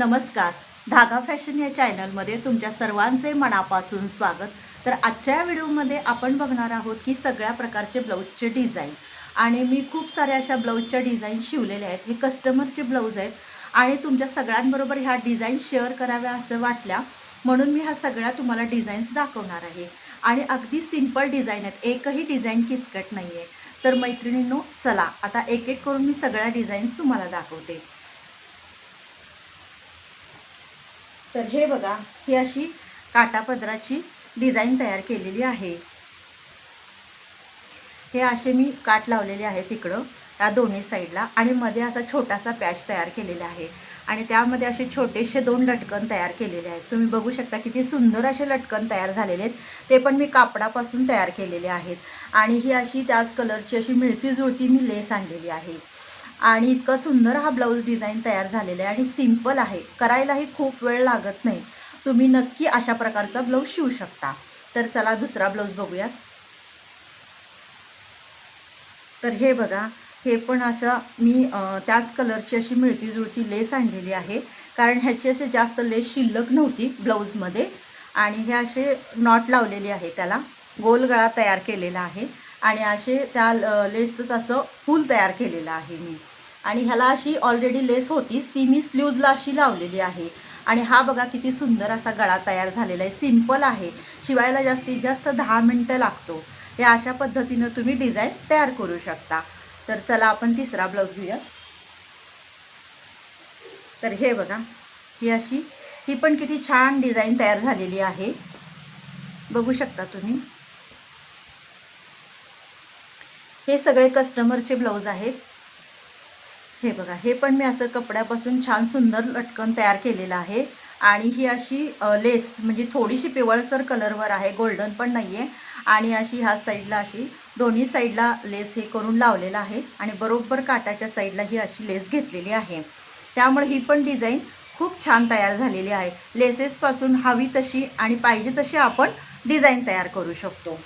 नमस्कार. धागा फॅशन या चॅनलमध्ये तुमच्या सर्वांचे मनापासून स्वागत. तर आजच्या या व्हिडिओमध्ये आपण बघणार आहोत की सगळ्या प्रकारचे ब्लाऊजचे डिझाईन. आणि मी खूप साऱ्या अशा ब्लाऊजच्या डिझाईन शिवलेल्या आहेत. हे कस्टमरचे ब्लाऊज आहेत. आणि तुमच्या सगळ्यांबरोबर ह्या डिझाईन शेअर कराव्या असं वाटल्या म्हणून मी ह्या सगळ्या तुम्हाला डिझाईन्स दाखवणार आहे. आणि अगदी सिंपल डिझाईन आहेत. एकही डिझाईन किचकट नाही आहे तर मैत्रिणींनो चला आता एक एक करून मी सगळ्या डिझाईन्स तुम्हाला दाखवते. तर हे बघा ही अशी काटापदराची डिझाईन तयार केलेली आहे. हे असे मी काट लावलेले आहे तिकडं या दोन्ही साईडला आणि मध्ये असा छोटासा पॅच तयार केलेला आहे. आणि त्यामध्ये असे छोटेसे दोन लटकन तयार केलेले आहेत. तुम्ही बघू शकता किती सुंदर असे लटकन तयार झालेले आहेत. ते पण मी कापडापासून तयार केलेले आहेत. आणि ही अशी त्याच कलरची अशी मिळती जुळती मी लेस आणलेली आहे. आणि इतकं सुंदर हा ब्लाऊज डिझाईन तयार झालेला आहे आणि सिंपल आहे. करायलाही खूप वेळ लागत नाही. तुम्ही नक्की अशा प्रकारचा ब्लाऊज शिवू शकता. तर चला दुसरा ब्लाऊज बघूयात. तर हे बघा हे पण असं मी त्याच कलरची अशी मिळती जुळती लेस आणलेली आहे. कारण ह्याची असे जास्त लेस शिल्लक नव्हती ब्लाऊजमध्ये. आणि हे असे नॉट लावलेली आहे त्याला. गोल गळा तयार केलेला आहे. आणि असे त्या ल- लेसचंच असं फूल तयार केलेलं आहे मी. आणि ह्याला अशी ऑलरेडी लेस होतीच ती मी स्लीव्जला अशी लावलेली आहे. आणि हा बघा किती सुंदर असा गळा तयार झालेला आहे. सिंपल आहे. शिवायला जास्तीत जास्त दहा मिनटं लागतो. हे अशा पद्धतीनं तुम्ही डिझाईन तयार करू शकता. तर चला आपण तिसरा ब्लाऊज घेऊया. तर हे बघा ही अशी ही पण किती छान डिझाईन तयार झालेली आहे. बघू शकता तुम्ही. हे सगळे कस्टमरचे ब्लाऊज आहेत. हे बघा हे पण मी असं कपड्यापासून छान सुंदर लटकन तयार केलेलं आहे. आणि ही अशी लेस म्हणजे थोडीशी पिवळसर कलरवर आहे गोल्डन पण नाही आहे आणि अशी ह्या साईडला अशी दोन्ही साईडला लेस हे करून लावलेलं आहे. आणि बरोबर काटाच्या साईडला ही अशी लेस घेतलेली आहे. त्यामुळे ही पण डिझाईन खूप छान तयार झालेली आहे. लेसेसपासून हवी तशी आणि पाहिजे तशी आपण डिझाईन तयार करू शकतो.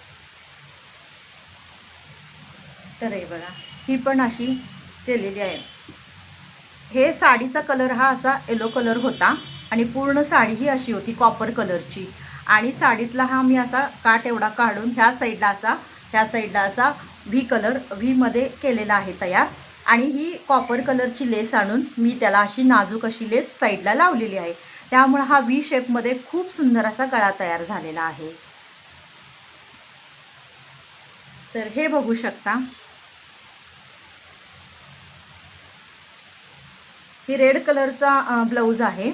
तर हे बघा ही पण अशी केलेली आहे. हे साडीचा कलर हा असा येलो कलर होता आणि पूर्ण साडी ही अशी होती कॉपर कलरची आणि साडीतला हा मी असा काट एवढा काढून ह्या साईडला असा ह्या साईडला असा व्ही कलर व्हीमध्ये केलेला आहे तयार. आणि ही कॉपर कलरची लेस आणून मी त्याला अशी नाजूक अशी लेस साईडला लावलेली आहे. त्यामुळे हा व्ही शेपमध्ये खूप सुंदर असा गळा तयार झालेला आहे. तर हे बघू शकता. ही रेड कलरचा ब्लाऊज आहे.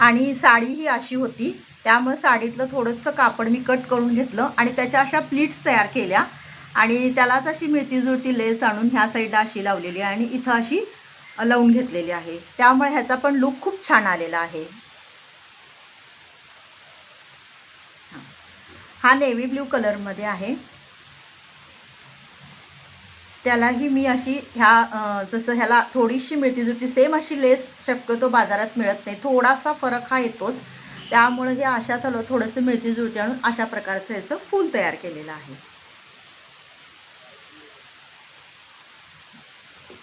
आणि साडी ही अशी होती त्यामुळे साडीतलं थोडंसं कापड मी कट करून घेतलं आणि त्याच्या अशा प्लीट्स तयार केल्या. आणि त्यालाच अशी मिळती जुळती लेस आणून ह्या साईडला अशी लावलेली आहे आणि इथं अशी लावून घेतलेली आहे. त्यामुळे ह्याचा पण लुक खूप छान आलेला आहे. हा नेव्ही ब्ल्यू कलरमध्ये आहे. त्यालाही मी अशी ह्या जसं ह्याला थोडीशी मिळती जुळती सेम अशी लेस शक्यतो बाजारात मिळत नाही. थोडासा फरक हा येतोच. त्यामुळे हे अशा थलो थोडंसं मिळती जुळती आणून अशा प्रकारचं याचं फूल तयार केलेलं आहे.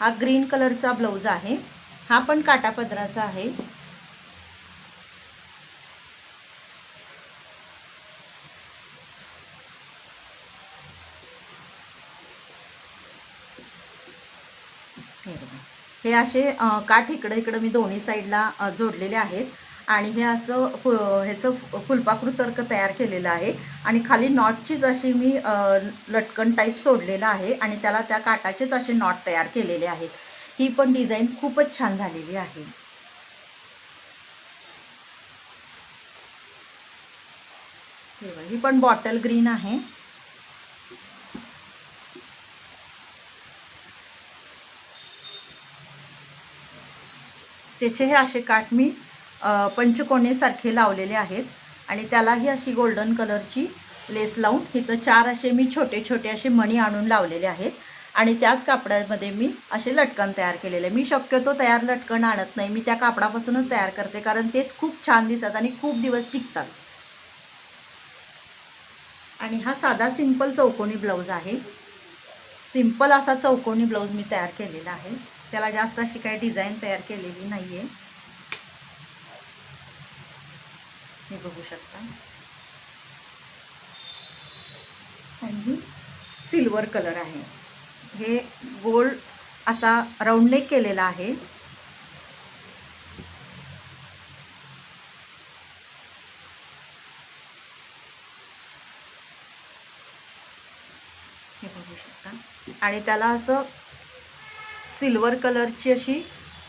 हा ग्रीन कलरचा ब्लाऊज आहे. हा पण काटापदराचा आहे. हे बघा. हे असे काठ इकडं इकडं मी दोन्ही साईडला जोडलेले आहेत. आणि हे असं फु ह्याचं फुलपाखरूसारखं तयार केलेलं आहे. आणि खाली नॉटचीच अशी मी लटकन टाईप सोडलेलं आहे. आणि त्याला त्या काटाचेच असे नॉट तयार केलेले आहेत. ही पण डिझाईन खूपच छान झालेली आहे. ही पण बॉटल ग्रीन आहे. त्याचे हे असे काठ मी पंचकोनेसारखे लावलेले आहेत. आणि त्यालाही अशी गोल्डन कलरची लेस लावून इथं चार असे मी छोटे छोटे असे मणी आणून लावलेले आहेत. आणि त्याच कापडामध्ये मी असे लटकन तयार केलेले मी शक्यतो तयार लटकन आणत नाही. मी त्या कापडापासूनच तयार करते कारण तेच खूप छान दिसतात आणि खूप दिवस टिकतात. आणि हा साधा सिंपल चौकोनी ब्लाऊज आहे. सिंपल असा चौकोनी ब्लाऊज मी तयार केलेला आहे. त्याला जास्त अशी काही डिझाईन तयार केलेली नाही आहे हे बघू शकता. आणि सिल्वर कलर आहे. हे गोल्ड असा राऊंड नेक केलेला आहे. हे बघू शकता. आणि त्याला असं सिल्वर कलरची अशी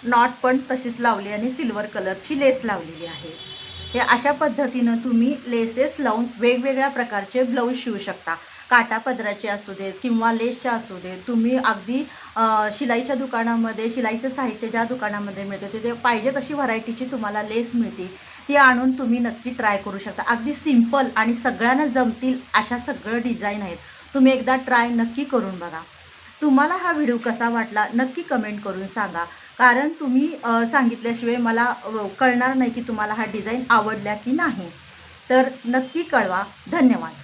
नॉट पण तशीच लावली आणि सिल्वर कलरची लेस लावलेली आहे. हे अशा पद्धतीनं तुम्ही लेसेस लावून वेगवेगळ्या प्रकारचे ब्लाऊज शिवू शकता. काटा पदराचे असू देत किंवा लेसचे असू देत तुम्ही अगदी शिलाईच्या दुकानामध्ये शिलाईचं साहित्य ज्या दुकानामध्ये मिळते तिथे पाहिजे तशी व्हरायटीची तुम्हाला लेस मिळते. ती आणून तुम्ही नक्की ट्राय करू शकता. अगदी सिंपल आणि सगळ्यांना जमतील अशा सगळं डिझाईन आहेत. तुम्ही एकदा ट्राय नक्की करून बघा. तुम्हाला हा व्हिडिओ कसा वाटला नक्की कमेंट करून सांगा. कारण तुम्ही सांगितल्याशिवाय मला कळणार नाही की तुम्हाला हा डिझाईन आवडला की नाही. तर नक्की कळवा. धन्यवाद.